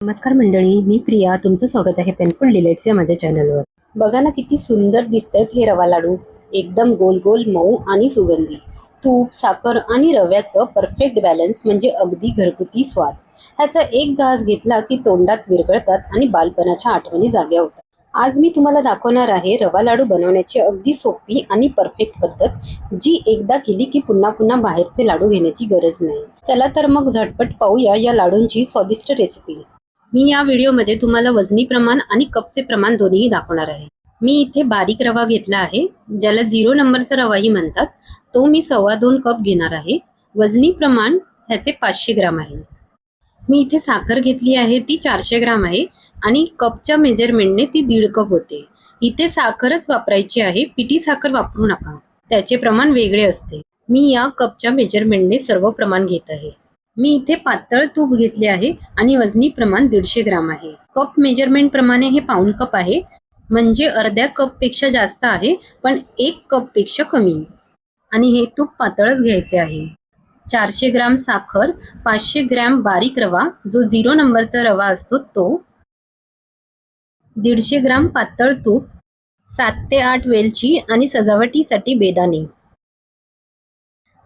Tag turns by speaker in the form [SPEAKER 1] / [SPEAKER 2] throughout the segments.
[SPEAKER 1] नमस्कार मंडळी मी प्रिया. तुमचं स्वागत आहे पेनफुल डिलेट्स या माझ्या चॅनलवर. बघा ना किती सुंदर दिसतात हे रवा लाडू. एकदम गोल गोल मऊ आणि सुगंधी. तूप साखर आणि रव्याचं परफेक्ट बॅलन्स म्हणजे अगदी घरगुती स्वाद. ह्याचा एक घास घेतला की तोंडात विरघळतात आणि बालपणाच्या आठवणी जाग्या होतात. आज मी तुम्हाला दाखवणार आहे रवा लाडू बनवण्याची अगदी सोपी आणि परफेक्ट पद्धत जी एकदा केली की पुन्हा पुन्हा बाहेरचे लाडू घेण्याची गरज नाही. चला तर मग झटपट पाहूया या लाडूंची स्वादिष्ट रेसिपी मी या व्हिडिओमध्ये तुम्हाला वजनी प्रमाण आणि कपचे प्रमाण दोन्हीही दाखवणार आहे. मी इथे बारीक रवा घेतला आहे ज्याला झिरो नंबरचा रवाही म्हणतात. तो मी सव्वा दोन कप घेणार आहे. वजनी प्रमाण ह्याचे पाचशे ग्राम आहे. मी इथे साखर घेतली आहे ती चारशे ग्राम आहे आणि कपच्या मेजरमेंटने ती दीड कप होते. इथे साखरच वापरायची आहे पिटी साखर वापरू नका. त्याचे प्रमाण वेगळे असते. मी या कपच्या मेजरमेंटने सर्व प्रमाण घेत आहे. मी इथे पातळ तूप घेतले आहे आणि वजनी प्रमाण दीडशे ग्राम आहे. कप मेजरमेंट प्रमाणे हे पाऊन कप आहे. म्हणजे अर्ध्या कपपेक्षा जास्त आहे पण एक कपपेक्षा कमी. आणि हे तूप पातळच घ्यायचे आहे. चारशे ग्राम साखर पाचशे ग्रॅम बारीक रवा जो झिरो नंबरचा रवा असतो तो. दीडशे ग्राम पातळ तूप सात ते आठ वेलची आणि सजावटीसाठी बेदाणे.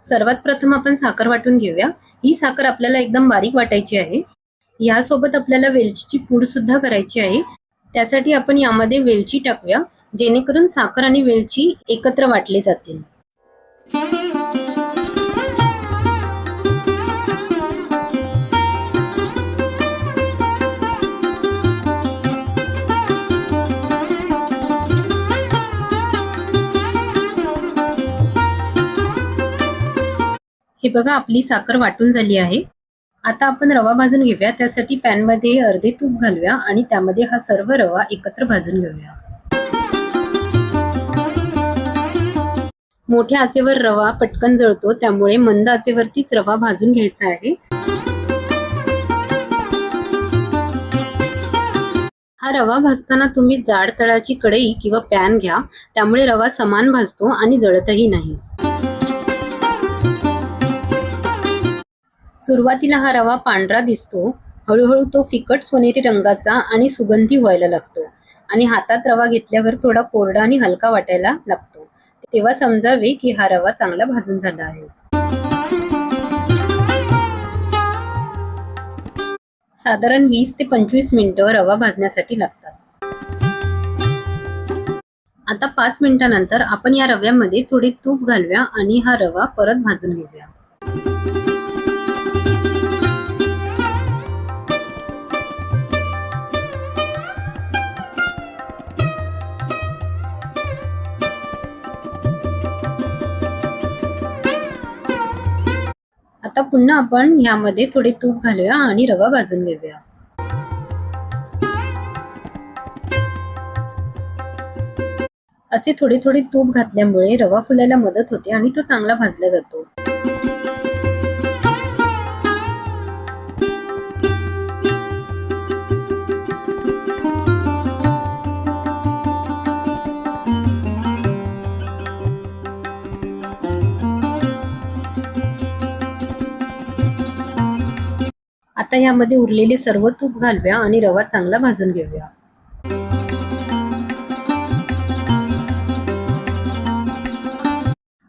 [SPEAKER 1] सर्वात प्रथम आपण साखर वाटून घेऊया. ही साखर आपल्याला एकदम बारीक वाटायची आहे. यासोबत आपल्याला वेलचीची पूड सुद्धा करायची आहे. त्यासाठी आपण यामध्ये वेलची टाकूया जेणेकरून साखर आणि वेलची एकत्र वाटले जातील. हे बघा आपली साखर वाटून झाली आहे. आता आपण रवा भाजून घेऊया. त्यासाठी पॅनमध्ये अर्धे तूप घालूया आणि त्यामध्ये हा सर्व रवा एकत्र भाजून घेऊया. मोठ्या आचेवर रवा पटकन जळतो त्यामुळे मंद आचेवरतीच रवा भाजून घ्यायचा आहे. हा रवा भाजताना तुम्ही जाड तळाची कढई किंवा पॅन घ्या. त्यामुळे रवा समान भाजतो आणि जळतही नाही. सुरुवातीला हा रवा पांढरा दिसतो. हळूहळू तो फिकट सोनेरी रंगाचा आणि सुगंधी व्हायला लागतो. आणि हातात रवा घेतल्यावर थोडा कोरडा आणि हलका वाटायला लागतो. तेव्हा समजावे की हा रवा चांगला भाजून झाला आहे. साधारण वीस ते पंचवीस मिनिटं रवा भाजण्यासाठी लागतात. आता पाच मिनिटानंतर आपण या रव्यामध्ये थोडे तूप घालूया आणि हा रवा परत भाजून घेऊया. आता पुन्हा आपण यामध्ये थोडे तूप घालूया आणि रवा भाजून घेऊया. असे थोडे थोडे तूप घातल्यामुळे रवा फुलायला मदत होते आणि तो चांगला भाजला जातो. आता यामध्ये उरलेले सर्व तूप घालूया आणि रवा चांगला भाजून घेऊया.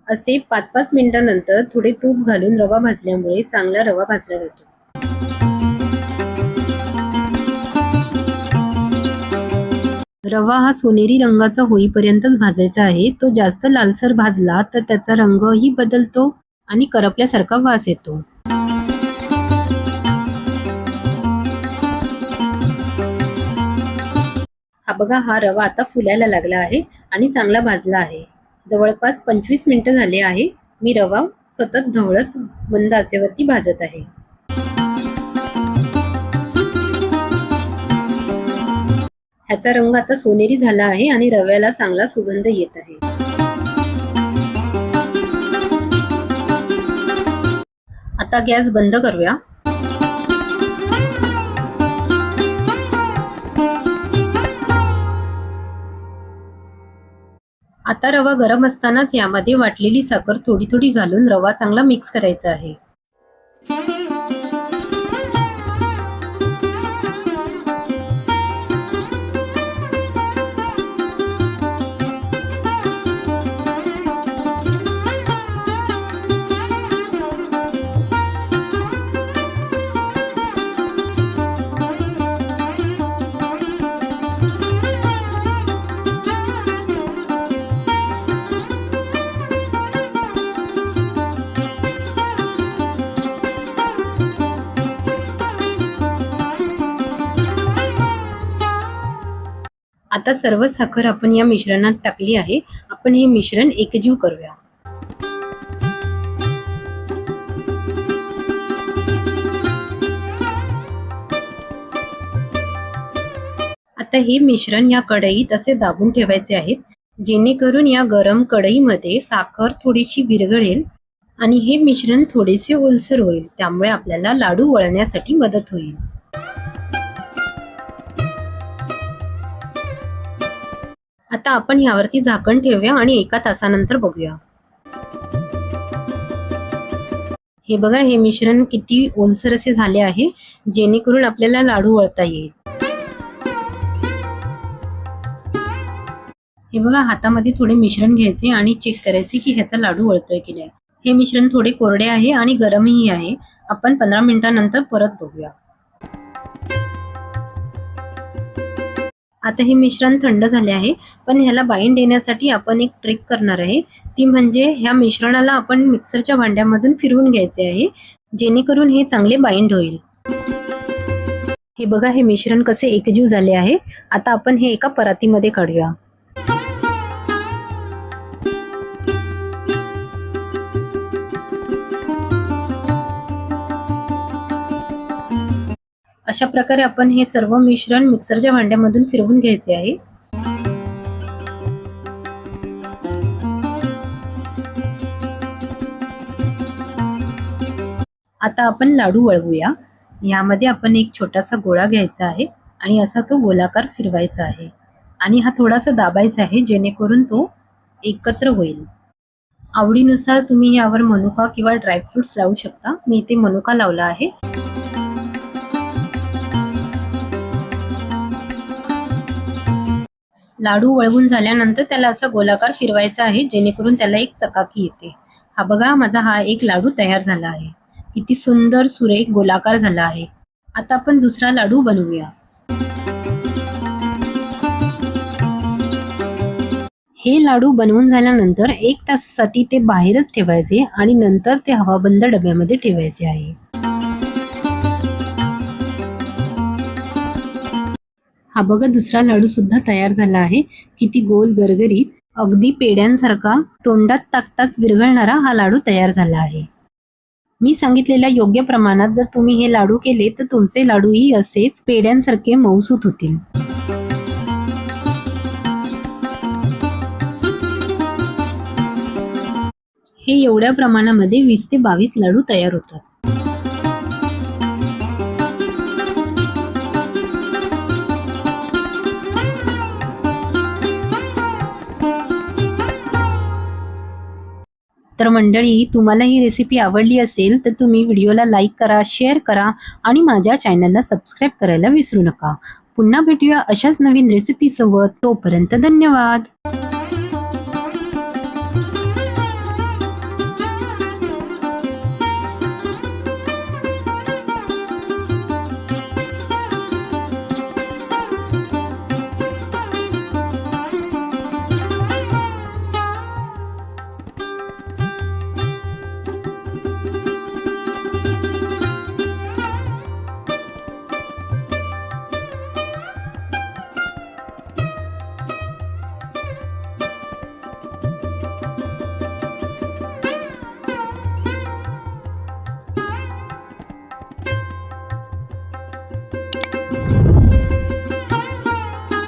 [SPEAKER 1] असे पाच पाच मिनिटानंतर थोडे तूप घालून रवा भाजल्यामुळे चांगला रवा भाजला जातो. रवा हा सोनेरी रंगाचा होईपर्यंतच भाजायचा आहे. तो जास्त लालसर भाजला तर त्याचा रंगही बदलतो आणि करपल्यासारखा वास येतो. हा बघा हा रवा आता फुलायला लागला आहे आणि चांगला भाजला आहे. जवळपास पंचवीस मिनटं झाले आहे. मी रवा सतत ढवळत मंद आचेवरती भाजत आहे. ह्याचा रंग आता सोनेरी झाला आहे आणि रव्याला चांगला सुगंध येत आहे. आता गॅस बंद करूया. आता रवा गरम असतानाच यामध्ये वाटलेली साखर थोडी थोडी घालून रवा चांगला मिक्स करायचा आहे. आता सर्व साखर आपण या मिश्रणात टाकली आहे. आपण हे मिश्रण एकजीव करूया. आता हे मिश्रण या कढईत असे दाबून ठेवायचे आहेत जेणेकरून या गरम कढईमध्ये साखर थोडीशी विरघळेल आणि हे मिश्रण थोडेसे ओलसर होईल त्यामुळे आपल्याला लाडू वळण्यासाठी मदत होईल. आता आपण यावरती झाकण ठेवूया आणि एका तासानंतर बघूया. हे बघा हे मिश्रण किती ओलसर असे झाले आहे जेणेकरून आपल्याला लाडू वळता येईल. हे बघा हातामध्ये थोडे मिश्रण घ्यायचे आणि चेक करायचे की ह्याचा लाडू वळतोय की नाही. हे मिश्रण थोडे कोरडे आहे आणि गरमही आहे. आपण पंधरा मिनिटांनंतर परत बघूया. आता हे मिश्रण थंड झाले आहे पण ह्याला बाइंड येण्यासाठी आपण एक ट्रिक करणार आहे. ती म्हणजे ह्या मिश्रणाला आपण मिक्सरच्या भांड्यामधून फिरवून घ्यायचे आहे जेणेकरून हे चांगले बाइंड होईल. हे बघा हे मिश्रण कसे एकजीव झाले आहे. आता आपण हे एका परातीमध्ये काढूया. अशा प्रकारे आपण हे सर्व मिश्रण मिक्सरच्या भांड्यामधून फिरवून घ्यायचे आहे. आता आपण लाडू वळवूया. यामध्ये आपण एक छोटासा गोळा घ्यायचा आहे आणि असा तो गोलाकार फिरवायचा आहे. आणि हा थोडासा दाबायचा आहे जेणेकरून तो एकत्र होईल. आवडीनुसार तुम्ही यावर मनुका किंवा ड्रायफ्रुट्स लावू शकता. मी इथे मनुका लावला आहे. लाडू वळवून झाल्यानंतर त्याला असा गोलाकार फिरवायचा आहे जेणेकरून त्याला एक चकाकी येते. हा बघा माझा हा एक लाडू तयार झाला आहे. किती सुंदर सुरेख गोलाकार झाला आहे. आता आपण दुसरा लाडू बनवूया. हे लाडू बनवून झाल्यानंतर एक तासासाठी ते बाहेरच ठेवायचे आणि नंतर ते हवाबंद डब्यामध्ये ठेवायचे आहे. हा बघा दुसरा लाडू सुद्धा तयार झाला आहे. किती गोल गरगरीत अगदी पेड्यांसारखा तोंडात टाकताच विरघळणारा हा लाडू तयार झाला आहे. मी सांगितलेल्या योग्य प्रमाणात जर तुम्ही हे लाडू केले तर तुमचे लाडूही असेच पेड्यांसारखे मऊसूत होतील. हे एवढ्या प्रमाणामध्ये वीस ते बावीस लाडू तयार होतात. तर मंडळी तुम्हाला ही रेसिपी आवडली असेल तर तुम्ही व्हिडिओला लाईक करा शेअर करा आणि माझ्या चॅनलला सबस्क्राईब करायला विसरू नका. पुन्हा भेटूया अशाच नवीन रेसिपीसोबत तोपर्यंत धन्यवाद!